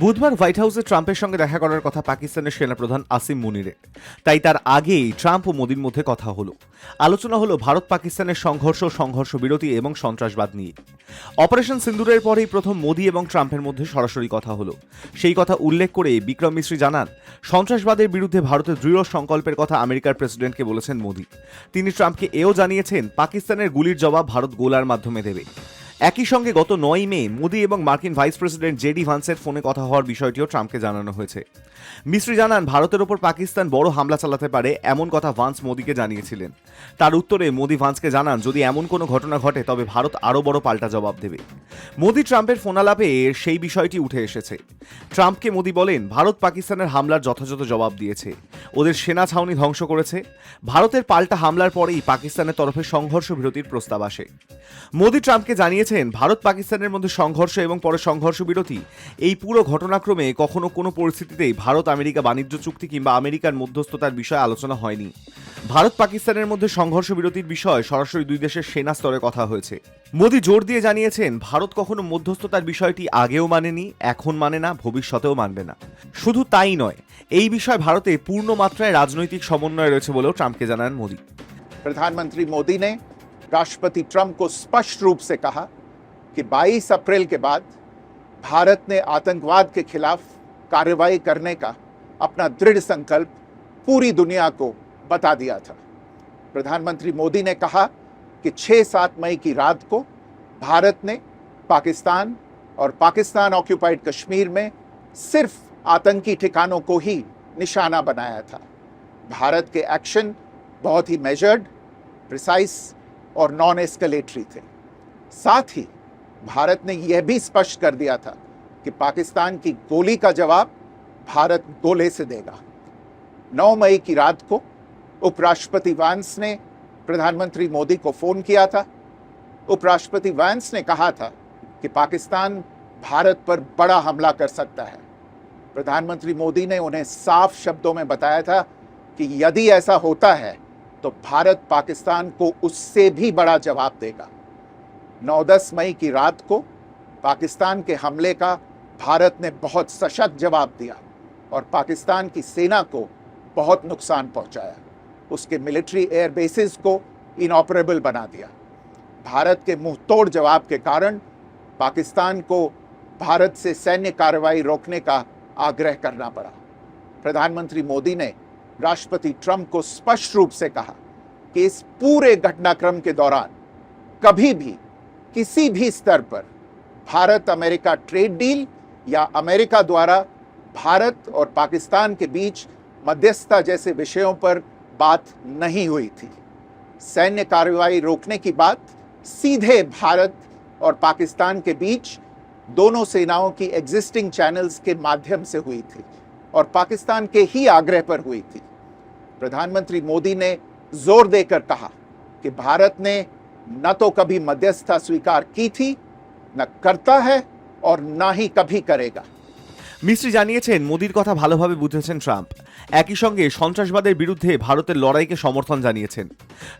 বুধবার হোয়াইট হাউসে ট্রাম্পের সঙ্গে দেখা করার কথা পাকিস্তানের সেনাপ্রধান আসিম মুনিরের তাই তার আগেই ট্রাম্প ও মোদির মধ্যে কথা হলো। আলোচনা হলো ভারত পাকিস্তানের সংঘর্ষ সংঘর্ষ বিরতি এবং সন্ত্রাসবাদ নিয়ে। অপারেশন সিন্দুরের পরেই প্রথম মোদি এবং ট্রাম্পের মধ্যে সরাসরি কথা হলো। সেই কথা উল্লেখ করে বিক্রম মিশ্রী জানান, সন্ত্রাসবাদের বিরুদ্ধে ভারতের দৃঢ় সংকল্পের কথা আমেরিকার প্রেসিডেন্টকে বলেছেন মোদি। তিনি ট্রাম্পকে এও জানিয়েছেন, পাকিস্তানের গুলির জবাব ভারত গোলার মাধ্যমে দেবে। একই সঙ্গে গত নয় মে মোদি এবং মার্কিন ভাইস প্রেসিডেন্ট জেডি ভান্সের ফোনে কথা হওয়ার বিষয়টিও ট্রাম্পকে জানানো হয়েছে। মিস্ত্রি জানান, ভারতের ওপর পাকিস্তান বড় হামলা চালাতে পারে এমন কথা ভান্স মোদীকে জানিয়েছিলেন। তার উত্তরে মোদি ভান্সকে জানান, যদি এমন কোনো ঘটনা ঘটে, তবে ভারত আরও বড় পাল্টা জবাব দেবে। মোদী ট্রাম্পের ফোনালাপে সেই বিষয়টি উঠে এসেছে। ট্রাম্পকে মোদী বলেন, ভারত পাকিস্তানের হামলার যথাযথ জবাব দিয়েছে। ওদের সেনা ছাউনি ধ্বংস করেছে। ভারতের পাল্টা হামলার পরেই পাকিস্তানের তরফে সংঘর্ষ বিরতির প্রস্তাব আসে। মোদী ট্রাম্পকে জানিয়েছেন, ভারত পাকিস্তানের মধ্যে সংঘর্ষ এবং পরে সংঘর্ষ বিরতি। এই পুরো ঘটনাক্রমে কখনো কোনো পরিস্থিতিতেই ভারত, আমেরিকা বাণিজ্য চুক্তি কিংবা আমেরিকার মধ্যস্থতার বিষয়ে আলোচনা হয়নি। ভারত, পাকিস্তানের মধ্যে সংঘর্ষ বিরতির বিষয়ে সরাসরি দুই দেশের সেনা স্তরে কথা হয়েছে। মোদী জোর দিয়ে জানিয়েছেন, ভারত কখনো মধ্যস্থতার বিষয়টি আগেও মানেনি, এখন মানে না, ভবিষ্যতেও মানবে না। শুধু তাই নয়, এই বিষয়ে ভারতে পূর্ণ মাত্রায় রাজনৈতিক সমন্বয় রয়েছে বলেও ট্রাম্পকে জানান মোদী। প্রধানমন্ত্রী মোদী राष्ट्रपति ट्रंप को स्पष्ट रूप से कहा कि 22 अप्रैल के बाद भारत ने आतंकवाद के खिलाफ कार्रवाई करने का अपना दृढ़ संकल्प पूरी दुनिया को बता दिया था। प्रधानमंत्री मोदी ने कहा कि 6-7 मई की रात को भारत ने पाकिस्तान और पाकिस्तान ऑक्यूपाइड कश्मीर में सिर्फ़ आतंकी ठिकानों को ही निशाना बनाया था। भारत के एक्शन बहुत ही मेजर्ड प्रिसाइस और नॉन एस्केलेटरी थे। साथ ही भारत ने यह भी स्पष्ट कर दिया था कि पाकिस्तान की गोली का जवाब भारत गोले से देगा। 9 मई की रात को उपराष्ट्रपति वैंस ने प्रधानमंत्री मोदी को फ़ोन किया था। उपराष्ट्रपति वैंस ने कहा था कि पाकिस्तान भारत पर बड़ा हमला कर सकता है। प्रधानमंत्री मोदी ने उन्हें साफ़ शब्दों में बताया था कि यदि ऐसा होता है तो भारत पाकिस्तान को उससे भी बड़ा जवाब देगा। 9-10 मई की रात को पाकिस्तान के हमले का भारत ने बहुत सशक्त जवाब दिया और पाकिस्तान की सेना को बहुत नुकसान पहुँचाया। उसके मिलिट्री एयर बेसिस को इनऑपरेबल बना दिया। भारत के मुँह तोड़ जवाब के कारण पाकिस्तान को भारत से सैन्य कार्रवाई रोकने का आग्रह करना पड़ा। प्रधानमंत्री मोदी ने राष्ट्रपति ट्रंप को स्पष्ट रूप से कहा कि इस पूरे घटनाक्रम के दौरान कभी भी, किसी भी स्तर पर भारत अमेरिका ट्रेड डील या अमेरिका द्वारा भारत और पाकिस्तान के बीच मध्यस्थता जैसे विषयों पर बात नहीं हुई थी। सैन्य कार्रवाई रोकने की बात सीधे भारत और पाकिस्तान के बीच दोनों सेनाओं की एग्जिस्टिंग चैनल्स के माध्यम से हुई थी। और पाकिस्तान के ही आग्रह पर हुई थी प्रधानमंत्री मोदी ने जोर देकर कहा कि भारत ने न तो कभी मध्यस्थता स्वीकार की थी न करता है और न ही कभी करेगा মিস্ত্রি জানিয়েছেন মোদির কথা ভালোভাবে বুঝেছেন ট্রাম্প একই সঙ্গে সন্ত্রাসবাদের বিরুদ্ধে ভারতের লড়াইকে সমর্থন জানিয়েছেন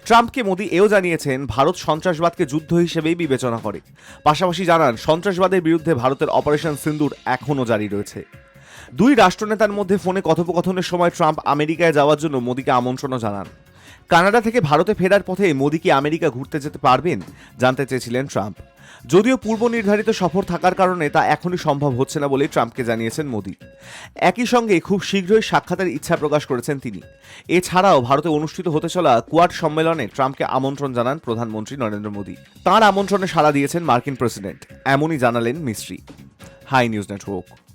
ট্রাম্পকে মোদি এও জানিয়েছেন ভারত সন্ত্রাসবাদকে যুদ্ধ হিসেবেই বিবেচনা করে পাশাপাশি জানান সন্ত্রাসবাদের বিরুদ্ধে ভারতের অপারেশন সিন্দুর এখনও জারি রয়েছে দুই রাষ্ট্রনেতার মধ্যে ফোনে কথোপকথনের সময় ট্রাম্প আমেরিকায় যাওয়ার জন্য মোদিকে আমন্ত্রণও জানান। কানাডা থেকে ভারতে ফেরার পথে মোদি কি আমেরিকা ঘুরতে যেতে পারবেন? জানতে চেয়েছিলেন ট্রাম্প। যদিও পূর্ব নির্ধারিত সফর থাকার কারণে তা এখনই সম্ভব হচ্ছে না বলেই ট্রাম্পকে জানিয়েছেন মোদি। একই সঙ্গে খুব শীঘ্রই সাক্ষাতের ইচ্ছা প্রকাশ করেছেন তিনি। এছাড়াও ভারতে অনুষ্ঠিত হতে চলা কোয়াড সম্মেলনে ট্রাম্পকে আমন্ত্রণ জানান প্রধানমন্ত্রী নরেন্দ্র মোদি। তাঁর আমন্ত্রণে সাড়া দিয়েছেন মার্কিন প্রেসিডেন্ট। এমনই জানালেন মিস্ত্রি। Hi news network.